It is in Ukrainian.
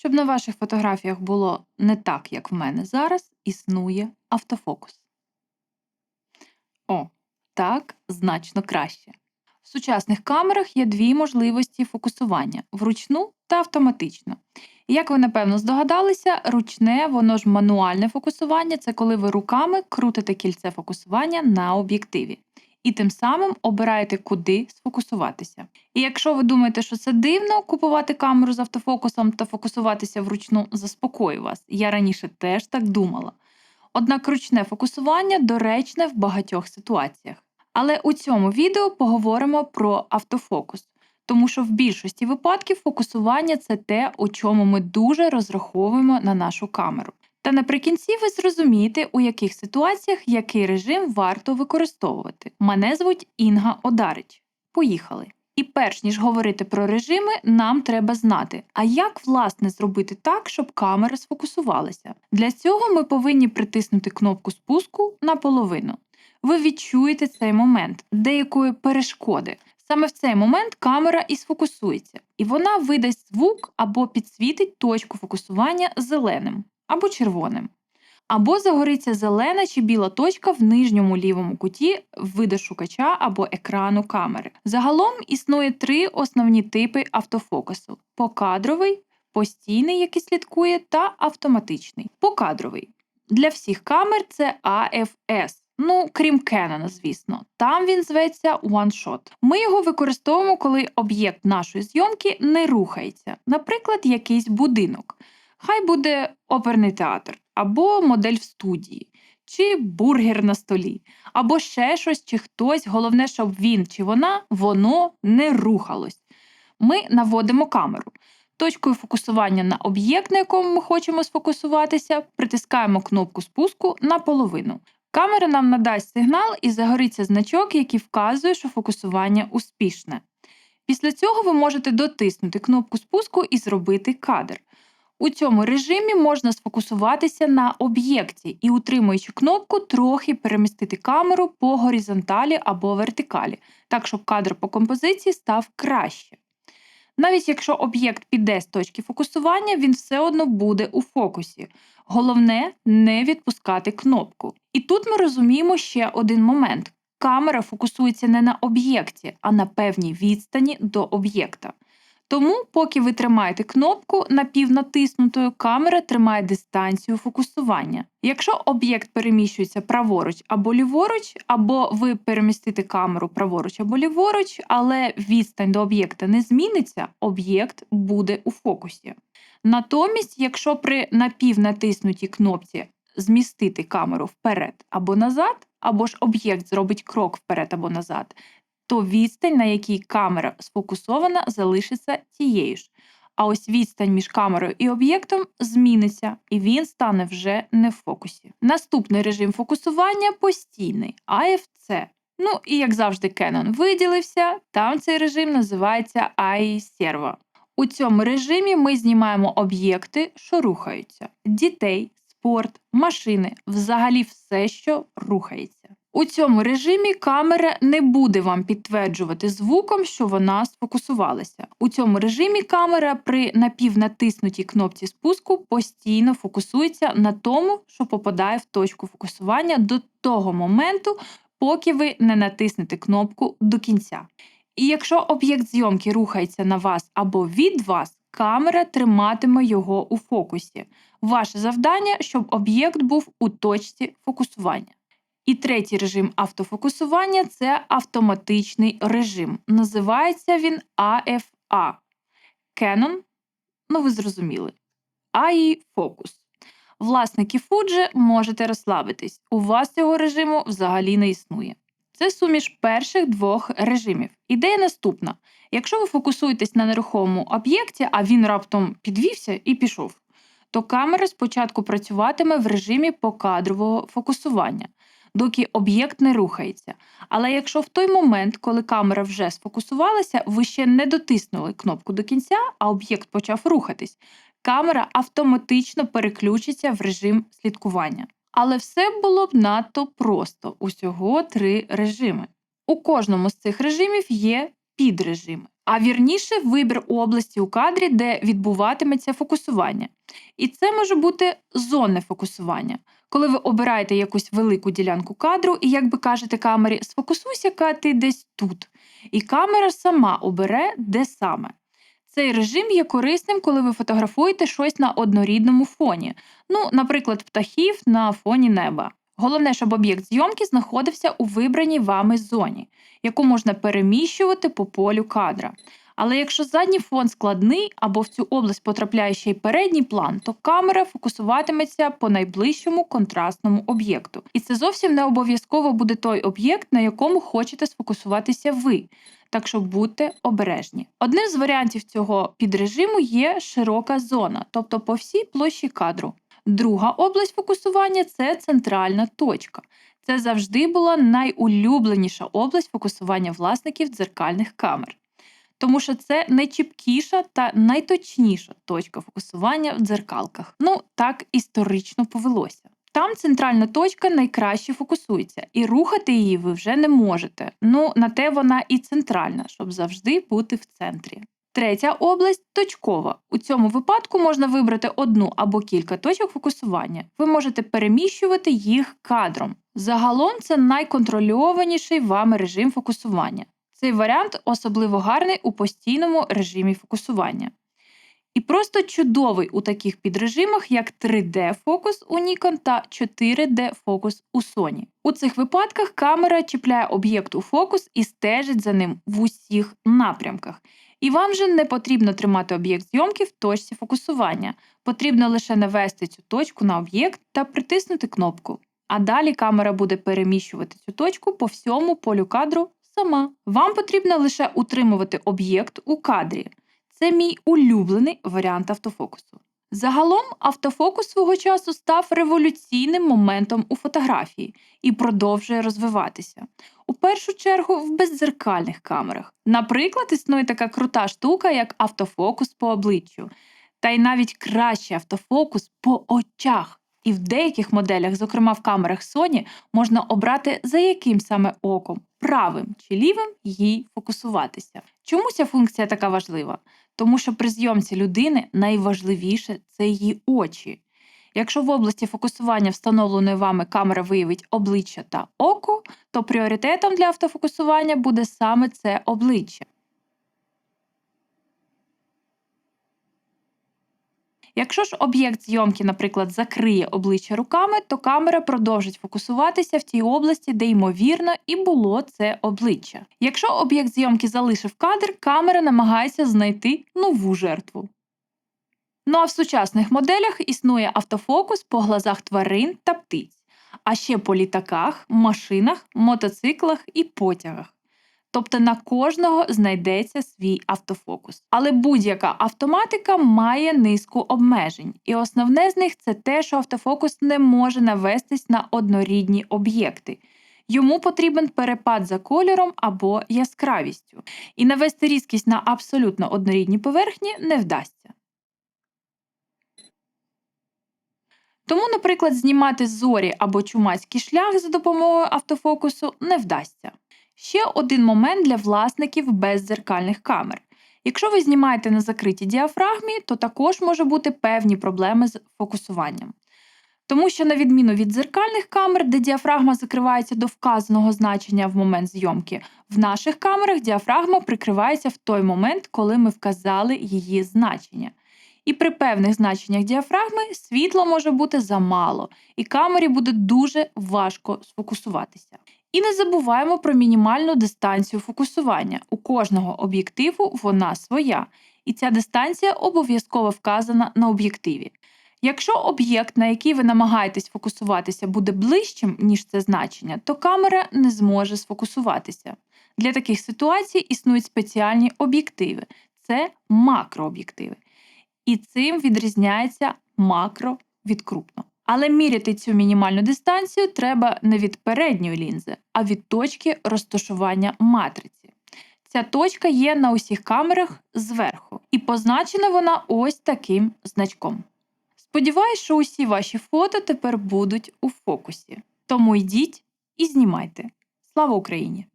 Щоб на ваших фотографіях було не так, як в мене зараз, існує автофокус. О, так значно краще. В сучасних камерах є дві можливості фокусування вручну та автоматично. Як ви напевно здогадалися, ручне, воно ж мануальне фокусування це коли ви руками крутите кільце фокусування на об'єктиві. І тим самим обираєте, куди сфокусуватися. І якщо ви думаєте, що це дивно купувати камеру з автофокусом та фокусуватися вручну, заспокою вас. Я раніше теж так думала. Однак ручне фокусування доречне в багатьох ситуаціях. Але у цьому відео поговоримо про автофокус, тому що в більшості випадків фокусування це те, у чому ми дуже розраховуємо на нашу камеру. Та наприкінці ви зрозумієте, у яких ситуаціях який режим варто використовувати. Мене звуть Інга Одарич. Поїхали! І перш ніж говорити про режими, нам треба знати, а як власне зробити так, щоб камера сфокусувалася. Для цього ми повинні притиснути кнопку спуску наполовину. Ви відчуєте цей момент деякої перешкоди. Саме в цей момент камера і сфокусується, і вона видасть звук або підсвітить точку фокусування зеленим або червоним. Або загориться зелена чи біла точка в нижньому лівому куті видошукача або екрану камери. Загалом існує три основні типи автофокусу: покадровий, постійний, який слідкує, та автоматичний. Покадровий. Для всіх камер це AFS. Ну, крім Canon, звісно, там він зветься OneShot. Ми його використовуємо, коли об'єкт нашої зйомки не рухається, наприклад, якийсь будинок. Хай буде оперний театр, або модель в студії, чи бургер на столі, або ще щось, чи хтось. Головне, щоб він чи вона воно не рухалось. Ми наводимо камеру. Точкою фокусування на об'єкт, на якому ми хочемо сфокусуватися, притискаємо кнопку спуску наполовину. Камера нам надасть сигнал і загориться значок, який вказує, що фокусування успішне. Після цього ви можете дотиснути кнопку спуску і зробити кадр. У цьому режимі можна сфокусуватися на об'єкті і, утримуючи кнопку, трохи перемістити камеру по горизонталі або вертикалі, так щоб кадр по композиції став краще. Навіть якщо об'єкт піде з точки фокусування, він все одно буде у фокусі. Головне не відпускати кнопку. І тут ми розуміємо ще один момент: камера фокусується не на об'єкті, а на певній відстані до об'єкта. Тому, поки ви тримаєте кнопку напівнатиснутою, камера тримає дистанцію фокусування. Якщо об'єкт переміщується праворуч або ліворуч, або ви перемістите камеру праворуч або ліворуч, але відстань до об'єкта не зміниться, об'єкт буде у фокусі. Натомість, якщо при напівнатиснутій кнопці змістити камеру вперед або назад, або ж об'єкт зробить крок вперед або назад, то відстань, на якій камера сфокусована, залишиться тією ж. А ось відстань між камерою і об'єктом зміниться, і він стане вже не в фокусі. Наступний режим фокусування постійний AFC. Ну і як завжди, Canon виділився, там цей режим називається AI Servo. У цьому режимі ми знімаємо об'єкти, що рухаються: дітей, спорт, машини, взагалі все, що рухається. У цьому режимі камера не буде вам підтверджувати звуком, що вона сфокусувалася. У цьому режимі камера при напівнатиснутій кнопці спуску постійно фокусується на тому, що попадає в точку фокусування до того моменту, поки ви не натиснете кнопку до кінця. І якщо об'єкт зйомки рухається на вас або від вас, камера триматиме його у фокусі. Ваше завдання, щоб об'єкт був у точці фокусування. І третій режим автофокусування це автоматичний режим. Називається він AFA. Canon, ну ви зрозуміли. AI Focus. Власники Fuji можете розслабитись. У вас цього режиму взагалі не існує. Це суміш перших двох режимів. Ідея наступна: якщо ви фокусуєтесь на нерухомому об'єкті, а він раптом підвівся і пішов, то камера спочатку працюватиме в режимі покадрового фокусування доки об'єкт не рухається. Але якщо в той момент, коли камера вже сфокусувалася, ви ще не дотиснули кнопку до кінця, а об'єкт почав рухатись, камера автоматично переключиться в режим слідкування. Але все було б надто просто усього три режими. У кожному з цих режимів є підрежими. А вірніше вибір області у кадрі, де відбуватиметься фокусування. І це може бути зонне фокусування, коли ви обираєте якусь велику ділянку кадру і, як би кажете камері, сфокусуйся-ка ти десь тут. І камера сама обере, де саме. Цей режим є корисним, коли ви фотографуєте щось на однорідному фоні, ну, наприклад, птахів на фоні неба. Головне, щоб об'єкт зйомки знаходився у вибраній вами зоні, яку можна переміщувати по полю кадра. Але якщо задній фон складний або в цю область потрапляє ще й передній план, то камера фокусуватиметься по найближчому контрастному об'єкту. І це зовсім не обов'язково буде той об'єкт, на якому хочете сфокусуватися ви. Так що будьте обережні. Одним з варіантів цього підрежиму є широка зона, тобто по всій площі кадру. Друга область фокусування це центральна точка. Це завжди була найулюбленіша область фокусування власників дзеркальних камер. Тому що це найчіпкіша та найточніша точка фокусування в дзеркалках. Ну, так історично повелося. Там центральна точка найкраще фокусується, і рухати її ви вже не можете. Ну, на те вона і центральна, щоб завжди бути в центрі. Третя область точкова. У цьому випадку можна вибрати одну або кілька точок фокусування. Ви можете переміщувати їх кадром. Загалом це найконтрольованіший вами режим фокусування. Цей варіант особливо гарний у постійному режимі фокусування. І просто чудовий у таких підрежимах, як 3D-фокус у Nikon та 4D-фокус у Sony. У цих випадках камера чіпляє об'єкт у фокус і стежить за ним в усіх напрямках. І вам же не потрібно тримати об'єкт зйомки в точці фокусування. Потрібно лише навести цю точку на об'єкт та притиснути кнопку. А далі камера буде переміщувати цю точку по всьому полю кадру сама. Вам потрібно лише утримувати об'єкт у кадрі. Це мій улюблений варіант автофокусу. Загалом автофокус свого часу став революційним моментом у фотографії і продовжує розвиватися. У першу чергу в беззеркальних камерах. Наприклад, існує така крута штука, як автофокус по обличчю, та й навіть кращий автофокус по очах. І в деяких моделях, зокрема в камерах Sony, можна обрати за яким саме оком правим чи лівим їй фокусуватися. Чому ця функція така важлива? Тому що при зйомці людини найважливіше це її очі. Якщо в області фокусування встановленої вами камера виявить обличчя та око, то пріоритетом для автофокусування буде саме це обличчя. Якщо ж об'єкт зйомки, наприклад, закриє обличчя руками, то камера продовжить фокусуватися в тій області, де ймовірно і було це обличчя. Якщо об'єкт зйомки залишив кадр, камера намагається знайти нову жертву. Ну а в сучасних моделях існує автофокус по глазах тварин та птиць, а ще по літаках, машинах, мотоциклах і потягах. Тобто на кожного знайдеться свій автофокус. Але будь-яка автоматика має низку обмежень, і основне з них це те, що автофокус не може навестись на однорідні об'єкти. Йому потрібен перепад за кольором або яскравістю, і навести різкість на абсолютно однорідні поверхні не вдасться. Тому, наприклад, знімати зорі або чумацький шлях за допомогою автофокусу не вдасться. Ще один момент для власників беззеркальних камер. Якщо ви знімаєте на закритій діафрагмі, то також може бути певні проблеми з фокусуванням. Тому що, на відміну від дзеркальних камер, де діафрагма закривається до вказаного значення в момент зйомки, в наших камерах діафрагма прикривається в той момент, коли ми вказали її значення. І при певних значеннях діафрагми світло може бути замало, і камері буде дуже важко сфокусуватися. І не забуваємо про мінімальну дистанцію фокусування. У кожного об'єктиву вона своя, і ця дистанція обов'язково вказана на об'єктиві. Якщо об'єкт, на який ви намагаєтесь фокусуватися, буде ближчим, ніж це значення, то камера не зможе сфокусуватися. Для таких ситуацій існують спеціальні об'єктиви це макрооб'єктиви. І цим відрізняється макро від крупного. Але міряти цю мінімальну дистанцію треба не від передньої лінзи, а від точки розташування матриці. Ця точка є на усіх камерах зверху, і позначена вона ось таким значком. Сподіваюсь, що усі ваші фото тепер будуть у фокусі. Тому йдіть і знімайте. Слава Україні!